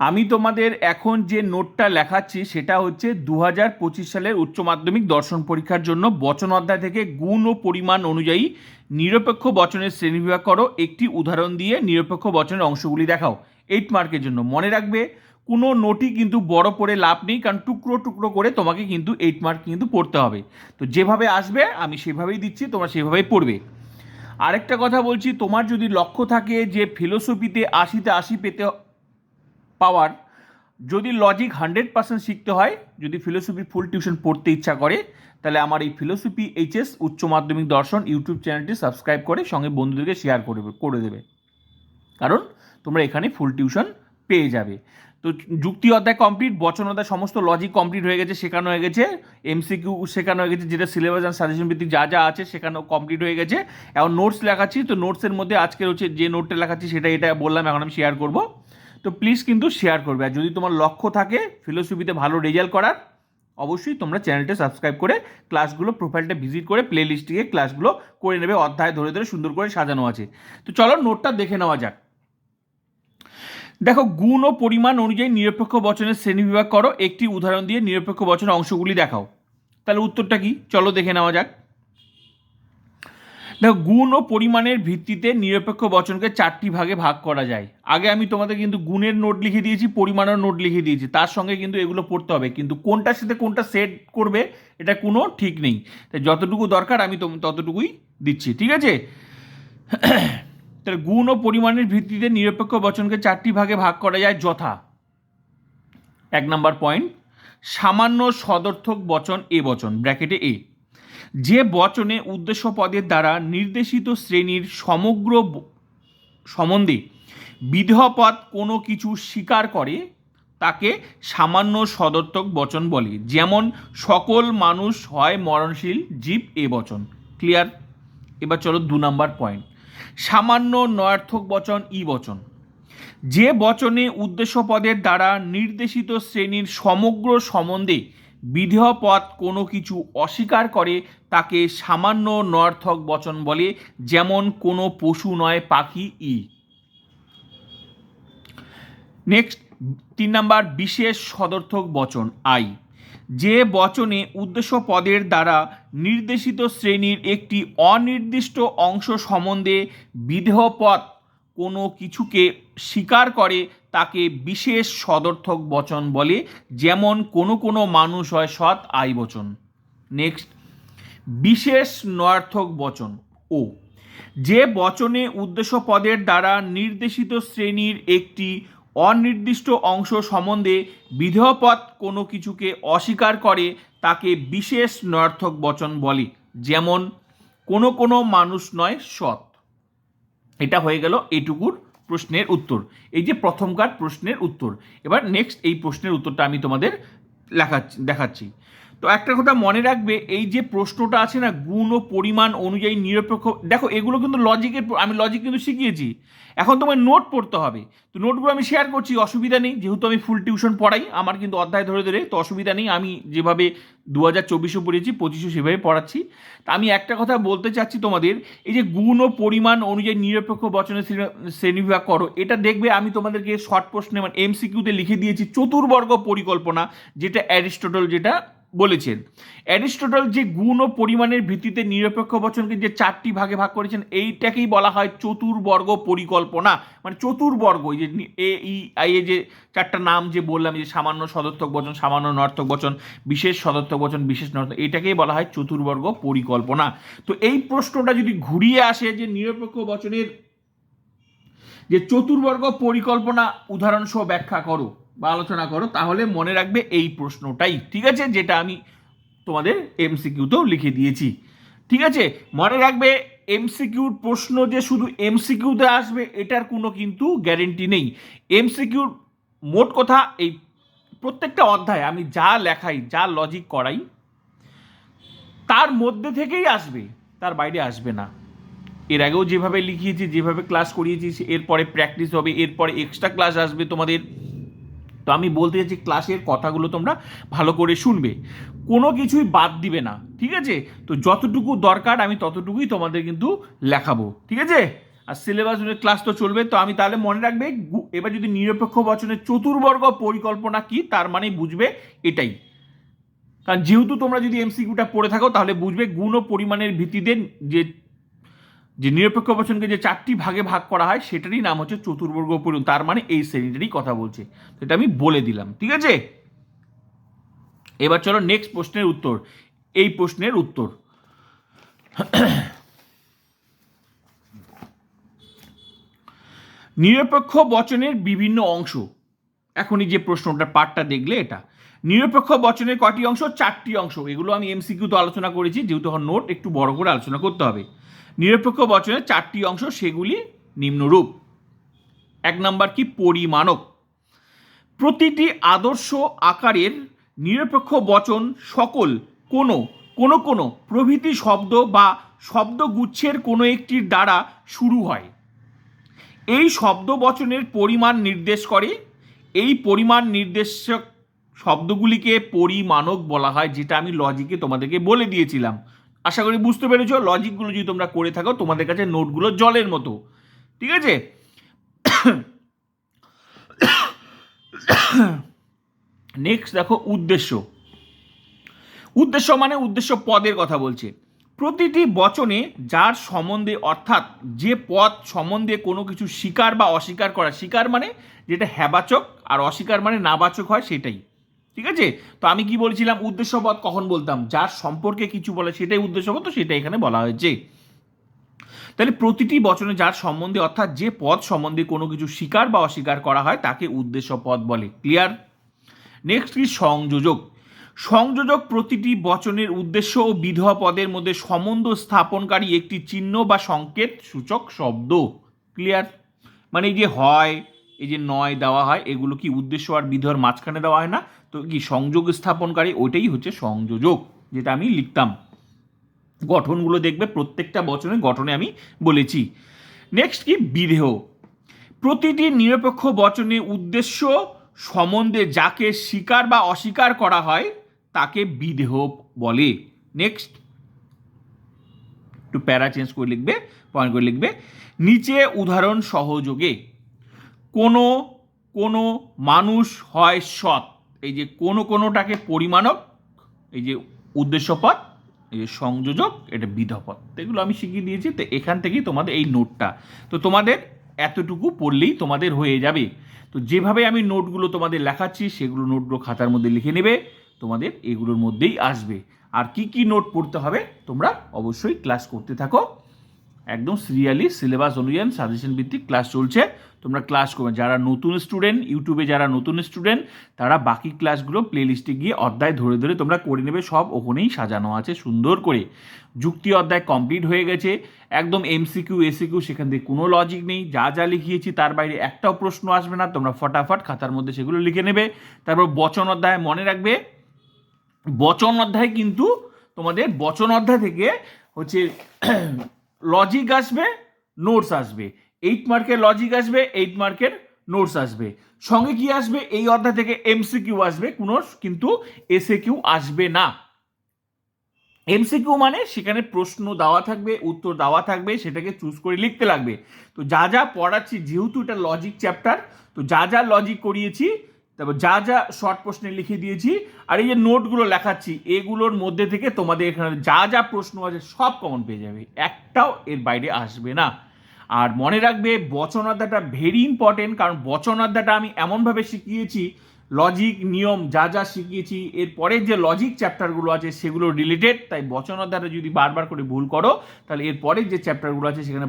আমি তোমাদের এখন যে নোটটা লেখাচ্ছি, সেটা হচ্ছে দু হাজার পঁচিশ সালের উচ্চ মাধ্যমিক দর্শন পরীক্ষার জন্য বচন অধ্যায় থেকে গুণ ও পরিমাণ অনুযায়ী নিরপেক্ষ বচনের শ্রেণীবিভাগ করো। একটি উদাহরণ দিয়ে নিরপেক্ষ বচনের অংশগুলি দেখাও। এইট মার্কের জন্য। মনে রাখবে, কোনো নোটই কিন্তু বড় পড়ে লাভ নেই, কারণ টুকরো টুকরো করে তোমাকে কিন্তু এইট মার্ক কিন্তু পড়তে হবে। তো যেভাবে আসবে, আমি সেভাবেই দিচ্ছি, তোমরা সেভাবেই পড়বে। আরেকটা কথা বলছি, তোমার যদি লক্ষ্য থাকে যে ফিলোসফিতে আশিতে আশি পেতে পাওয়ার যদি লজিক হান্ড্রেড পার্সেন্ট শিখতে হয়, যদি ফিলোসফি ফুল টিউশন পড়তে ইচ্ছা করে, তাহলে আমার এই ফিলোসফি এইচএস উচ্চ মাধ্যমিক দর্শন ইউটিউব চ্যানেলটি সাবস্ক্রাইব করে সঙ্গে বন্ধুদেরকে শেয়ার করে করে দেবে। কারণ তোমরা এখানে ফুল টিউশন পেয়ে যাবে। তো যুক্তি অধ্যায় কমপ্লিট বচন অধ্যায় সমস্ত লজিক কমপ্লিট হয়ে গেছে, শেখানো হয়ে গেছে এমসিকিউ শেখানো হয়ে গেছে, যেটা সিলেবাস অ্যান্ড সাজেশন ভিত্তিক যা যা আছে শেখানো কমপ্লিট হয়ে গেছে। এখন নোটস লেখাচ্ছি, তো নোটসের মধ্যে আজকে হচ্ছে যে নোটটা লেখাচ্ছি, সেটা এটা বললাম, এখন আমি শেয়ার করব। তো প্লিজ কিন্তু শেয়ার করবে। আর যদি তোমার লক্ষ্য থাকে ফিলোসফিতে ভালো রেজাল্ট করার, অবশ্যই তোমরা চ্যানেলটা সাবস্ক্রাইব করে ক্লাসগুলো প্রোফাইলটা ভিজিট করে প্লে লিস্ট ক্লাসগুলো করে নেবে। অধ্যায় ধরে ধরে সুন্দর করে সাজানো আছে। তো চলো নোটটা দেখে নেওয়া যাক। দেখো, গুণ ও পরিমাণ অনুযায়ী নিরপেক্ষ বচনের শ্রেণীবিভাগ করো। একটি উদাহরণ দিয়ে নিরপেক্ষ বচনের অংশগুলি দেখাও। তাহলে উত্তরটা কি? চলো দেখে নেওয়া যাক। দেখো, গুণ ও পরিমাণের ভিত্তিতে নিরপেক্ষ বচনকে চারটি ভাগে ভাগ করা যায়। আগে আমি তোমাদের কিন্তু গুণের নোট লিখে দিয়েছি, পরিমাণের নোট লিখে দিয়েছি। তার সঙ্গে কিন্তু এগুলো পড়তে হবে। কিন্তু কোনটার সাথে কোনটা সেট করবে, এটা কোনো ঠিক নেই। তাই যতটুকু দরকার আমি ততটুকুই দিচ্ছি, ঠিক আছে? তাহলে গুণ ও পরিমাণের ভিত্তিতে নিরপেক্ষ বচনকে চারটি ভাগে ভাগ করা যায় যথা। এক নম্বর পয়েন্ট সামান্য সদর্থক বচন এ বচন, ব্র্যাকেটে এ। যে বচনে উদ্দেশ্য পদের দ্বারা নির্দেশিত শ্রেণির সমগ্র সম্বন্ধে বিধেয়পদ কোনো কিছু স্বীকার করে, তাকে সামান্য সদর্থক বচন বলে। যেমন, সকল মানুষ হয় মরণশীল জীব এ বচন। ক্লিয়ার এবার চলো দু নম্বর পয়েন্ট সামান্য নয়ার্থক বচন ই বচন। যে বচনে উদ্দেশ্য পদের দ্বারা নির্দেশিত শ্রেণির সমগ্র সম্বন্ধে বিধেয় পদ কোনো কিছু অস্বীকার করে তাকে সামান্য নয়ার্থক বচন বলে, যেমন কোনো পশু নয়, পাখি, ই। নেক্সট তিন নাম্বার, বিশেষ সদর্থক বচন, আই। যে বচনে উদ্দেশ্য পদের দ্বারা নির্দেশিত শ্রেণির একটি অনির্দিষ্ট অংশ সম্বন্ধে বিধেয় পদ কোনো কিছুকে স্বীকার করে তাকে বিশেষ সদর্থক বচন বলে, যেমন কোনো কোনো মানুষ হয় সৎ আই বচন। নেক্সট বিশেষ নয়ার্থক বচন, ও। যে বচনে উদ্দেশ্য পদের দ্বারা নির্দেশিত শ্রেণির একটি অনির্দিষ্ট অংশ সম্বন্ধে বিধেয়পদ কোনো কিছুকে অস্বীকার করে, তাকে বিশেষ নয়ার্থক বচন বলে, যেমন কোনো কোনো মানুষ নয় সৎ। এটা হয়ে গেল এটুকুর প্রশ্নের উত্তর। এই যে প্রথমকার প্রশ্নের উত্তর। এবার নেক্সট এই প্রশ্নের উত্তরটা আমি তোমাদের লেখাচ্ছি দেখাচ্ছি। তো একটা কথা মনে রাখবে, এই যে প্রশ্নটা আছে না, গুণ ও পরিমাণ অনুযায়ী নিরপেক্ষ, দেখো এগুলো কিন্তু লজিকের আমি লজিক কিন্তু শিখিয়েছি। এখন তোমার নোট পড়তে হবে। তো নোটগুলো আমি শেয়ার করছি, অসুবিধা নেই। যেহেতু আমি ফুল টিউশন পড়াই, আমার কিন্তু অধ্যায় ধরে ধরে, তো অসুবিধা নেই। আমি যেভাবে দু হাজার চব্বিশও পড়িয়েছি পঁচিশও সেভাবে পড়াচ্ছি। তা আমি একটা কথা বলতে চাচ্ছি তোমাদের, এই যে গুণ ও পরিমাণ অনুযায়ী নিরপেক্ষ বচনের শ্রেণী- শ্রেণীবিভাগ করো, এটা দেখবে আমি তোমাদেরকে শর্ট প্রশ্নে মানে এমসিকিউতে লিখে দিয়েছি, চতুর্বর্গ পরিকল্পনা, যেটা অ্যারিস্টটল, যেটা বলেছেন। অ্যারিস্টটল যে গুণ ও পরিমাণের ভিত্তিতে নিরপেক্ষ বচনকে যে চারটি ভাগে ভাগ করেছেন, এইটাকেই বলা হয় চতুর্বর্গ পরিকল্পনা। মানে চতুর্বর্গ যে এ, ই, আই, এ যে চারটা নাম যে বললাম যে সামান্য সদর্থক বচন, সামান্য নর্থক বচন, বিশেষ সদর্থক বচন, বিশেষ নর্থক এটাকেই বলা হয় চতুর্বর্গ পরিকল্পনা। তো এই প্রশ্নটা যদি ঘুরিয়ে আসে যে নিরপেক্ষ বচনের যে চতুর্বর্গ পরিকল্পনা উদাহরণ সহ ব্যাখ্যা করো। বা আলোচনা করো, তাহলে মনে রাখবে এই প্রশ্নটাই, ঠিক আছে? যেটা আমি তোমাদের এমসিকিউতেও লিখে দিয়েছি। ঠিক আছে? মনে রাখবে এমসিকিউর প্রশ্ন যে শুধু এমসিকিউতে আসবে, এটার কোনো কিন্তু গ্যারেন্টি নেই। এমসিকিউর মোট কথা এই প্রত্যেকটা অধ্যায় আমি যা লেখাই, যা লজিক করাই, তার মধ্যে থেকেই আসবে, তার বাইরে আসবে না। এর আগেও যেভাবে লিখিয়েছি, যেভাবে ক্লাস করিয়েছি, এরপরে প্র্যাকটিস হবে, এরপরে এক্সট্রা ক্লাস আসবে তোমাদের। তো আমি বলতে চাইছি ক্লাসের কথাগুলো তোমরা ভালো করে শুনবে। কোনো কিছুই বাদ দিবে না, ঠিক আছে? তো যতটুকু দরকার আমি ততটুকুই তোমাদের কিন্তু লেখাবো, ঠিক আছে? আর সিলেবাস ক্লাস তো চলবে, তো আমি তাহলে মনে রাখবে এবার যদি নিরপেক্ষ বচনের চতুর্বর্গ পরিকল্পনা কি, তার মানে বুঝবে এটাই। কারণ যেহেতু তোমরা যদি এমসিকিউটা পড়ে থাকো, তাহলে বুঝবে গুণ ও পরিমাণের ভিত্তিতে যে যে নিরপেক্ষ বচনকে যে চারটি ভাগে ভাগ করা হয়, সেটারই নাম হচ্ছে চতুর্বর্গ পরিমাণ তার মানে এই শ্রেণীটারই কথা বলছে। এটা আমি বলে দিলাম, ঠিক আছে? এবার চলো নেক্সট প্রশ্নের উত্তর। এই প্রশ্নের উত্তর। নিরপেক্ষ বচনের বিভিন্ন অংশ। এখনই যে প্রশ্নটার পার্টটা দেখলে এটা। নিরপেক্ষ বচনের কয়টি অংশ? চারটি অংশ। এগুলো আমি এমসিকিউ তো আলোচনা করেছি, যেহেতু নোট একটু বড় করে আলোচনা করতে হবে। নিরপেক্ষ বচনের চারটি অংশ সেগুলি নিম্নরূপ। এক নম্বর কি? পরিমাণক। প্রতিটি আদর্শ আকারের নিরপেক্ষ বচন সকল কোনো কোনো কোনো প্রভৃতি শব্দ বা শব্দগুচ্ছের কোনো একটির দ্বারা শুরু হয়। এই শব্দ বচনের পরিমাণ নির্দেশ করে। এই পরিমাণ নির্দেশক শব্দগুলিকে পরিমাণক বলা হয়, যেটা আমি লজিকে তোমাদেরকে বলে দিয়েছিলাম। আশা করি বুঝতে পেরেছ লজিকগুলো যদি তোমরা করে থাকো, তোমাদের কাছে নোটগুলো জলের মতো। ঠিক আছে? নেক্সট দেখো, উদ্দেশ্য। উদ্দেশ্য মানে উদ্দেশ্য পদের কথা বলছে। প্রতিটি বচনে যার সম্বন্ধে, অর্থাৎ যে পদ সম্বন্ধে কোনো কিছু স্বীকার বা অস্বীকার করা, স্বীকার মানে যেটা হ্যাবাচক আর অস্বীকার মানে নাবাচক হয়, সেটাই। ঠিক আছে? তো আমি কি বলছিলাম? উদ্দেশ্যপদ কখন বলতাম? যার সম্পর্কে কিছু বলে সেটাই উদ্দেশ্যপদ তো সেটা এখানে বলা হয়েছে। তাহলে প্রতিটি বচনে যার সম্বন্ধে, অর্থাৎ যে পদ সম্বন্ধে কোনো কিছু স্বীকার বা অস্বীকার করা হয়, তাকে উদ্দেশ্য পদ বলে। ক্লিয়ার নেক্সট কি সংযোজক। সংযোজক প্রতিটি বচনের উদ্দেশ্য ও বিধবা পদের মধ্যে সম্বন্ধ স্থাপনকারী একটি চিহ্ন বা সংকেত সূচক শব্দ। ক্লিয়ার মানে যে হয় এই যে নয় দেওয়া হয়, এগুলো কি উদ্দেশ্য আর বিধবার মাঝখানে দেওয়া হয় না? তো কি সংযোগ স্থাপনকারী ওইটাই হচ্ছে সংযোজক, যেটা আমি লিখতাম। গঠনগুলো দেখবে প্রত্যেকটা বচনের গঠনে আমি বলেছি। নেক্সট কি? বিধেয়। প্রতিটি নিরপেক্ষ বচনে উদ্দেশ্য সম্বন্ধে যাকে স্বীকার বা অস্বীকার করা হয়, তাকে বিদেহ বলে। নেক্সট একটু প্যারা চেঞ্জ করে লিখবে পয়েন্ট করে লিখবে। নিচে উদাহরণ সহযোগে। কোনো কোনো মানুষ হয় সৎ। এই যে কোনো, কোনোটাকে পরিমাণক, এই যে উদ্দেশ্যপদ এই যে সংযোজক, এটা বিধপদ এগুলো আমি শিখিয়ে দিয়েছি, তো এখান থেকেই তোমাদের এই নোটটা। তো তোমাদের এতটুকু পড়লেই তোমাদের হয়ে যাবে। তো যেভাবে আমি নোটগুলো তোমাদের লেখাচ্ছি, সেগুলো নোটগুলো খাতার মধ্যে লিখে নেবে, তোমাদের এগুলোর মধ্যেই আসবে। আর কি কি নোট পড়তে হবে, তোমরা অবশ্যই ক্লাস করতে থাকো। একদম সিরিয়ালি সিলেবাস অনুযায়ী সাজেশন ভিত্তিক ক্লাস চলছে। তোমরা ক্লাস করবে। যারা নতুন স্টুডেন্ট ইউটিউবে যারা নতুন স্টুডেন্ট তারা বাকি ক্লাসগুলো প্লেলিস্টে গিয়ে অধ্যায় ধরে ধরে তোমরা করে নেবে। সব ওখানেই সাজানো আছে সুন্দর করে। যুক্তি অধ্যায় কমপ্লিট হয়ে গেছে। একদম এমসিকিউ এসিকিউ সেখান থেকে কোনো লজিক নেই। যা যা লিখিয়েছি তার বাইরে একটাও প্রশ্ন আসবে না। তোমরা ফটাফট খাতার মধ্যে সেগুলো লিখে নেবে। তারপর বচন অধ্যায় মনে রাখবে। বচন অধ্যায় কিন্তু তোমাদের বচন অধ্যায় থেকে হচ্ছে লজিক আসবে নোটস আসবে। এইট মার্কের লজিক আসবে এইট মার্কের নোটস আসবে। সঙ্গে কি আসবে? এই অধ্যায় থেকে এমসিকিউ আসবে কোনো কিন্তু এসএ কিউ আসবে না। এমসিকিউ মানে সেখানে প্রশ্ন দেওয়া থাকবে, উত্তর দেওয়া থাকবে, সেটাকে চুজ করে লিখতে লাগবে। তো যা যা পড়াচ্ছি, যেহেতু এটা লজিক চ্যাপ্টার তো যা যা লজিক করিয়েছি তারপর যা যা শর্ট প্রশ্নে লিখে দিয়েছি, আর এই যে নোটগুলো লেখাচ্ছি, এগুলোর মধ্যে থেকে তোমাদের এখানে যা যা প্রশ্ন আছে সব কমন পেয়ে যাবে, একটাও এর বাইরে আসবে না। আর মনে রাখবে বচন অধ্যায়টা ভেরি ইম্পর্টেন্ট কারণ বচন অধ্যায়টা আমি এমনভাবে শিখিয়েছি লজিক নিয়ম যা যা শিখিয়েছি এরপরের যে লজিক চ্যাপ্টারগুলো আছে সেগুলো রিলেটেড তাই বচন অধ্যায়টা যদি বারবার করে ভুল করো, তাহলে এরপরের যে চ্যাপ্টারগুলো আছে সেখানে